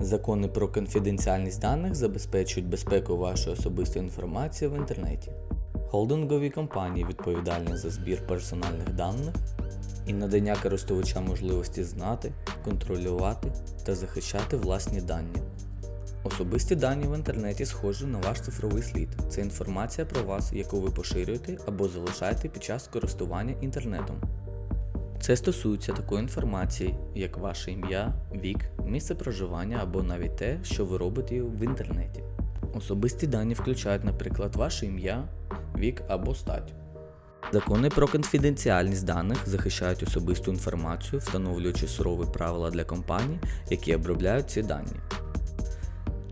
Закони про конфіденціальність даних забезпечують безпеку вашої особистої інформації в інтернеті. Холдингові компанії відповідальні за збір персональних даних і надання користувачам можливості знати, контролювати та захищати власні дані. Особисті дані в інтернеті схожі на ваш цифровий слід. Це інформація про вас, яку ви поширюєте або залишаєте під час користування інтернетом. Це стосується такої інформації, як ваше ім'я, вік, місце проживання або навіть те, що ви робите в інтернеті. Особисті дані включають, наприклад, ваше ім'я, вік або стать. Закони про конфіденціальність даних захищають особисту інформацію, встановлюючи сурові правила для компаній, які обробляють ці дані.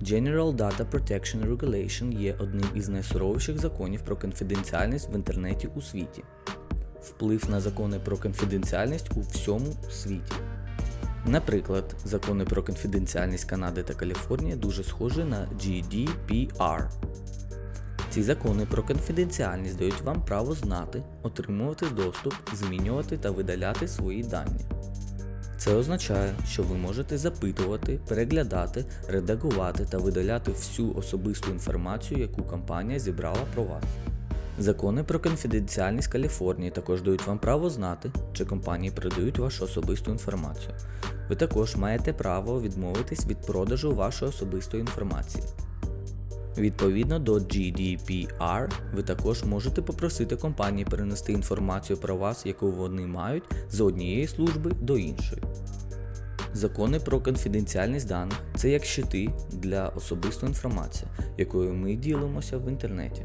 General Data Protection Regulation є одним із найсуровіших законів про конфіденціальність в інтернеті у світі. Вплив на закони про конфіденціальність у всьому світі. Наприклад, закони про конфіденціальність Канади та Каліфорнії дуже схожі на GDPR. Ці закони про конфіденціальність дають вам право знати, отримувати доступ, змінювати та видаляти свої дані. Це означає, що ви можете запитувати, переглядати, редагувати та видаляти всю особисту інформацію, яку компанія зібрала про вас. Закони про конфіденціальність Каліфорнії також дають вам право знати, чи компанії передають вашу особисту інформацію. Ви також маєте право відмовитись від продажу вашої особистої інформації. Відповідно до GDPR, ви також можете попросити компанії перенести інформацію про вас, яку вони мають, з однієї служби до іншої. Закони про конфіденціальність даних це як щити для особистої інформації, якою ми ділимося в інтернеті.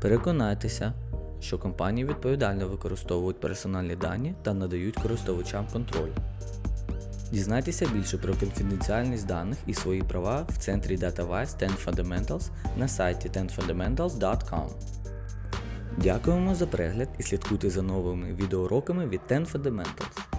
Переконайтеся, що компанії відповідально використовують персональні дані та надають користувачам контроль. Дізнайтеся більше про конфіденціальність даних і свої права в центрі DataWise 10 Fundamentals на сайті 10fundamentals.com. Дякуємо за перегляд і слідкуйте за новими відеоуроками від 10 Fundamentals.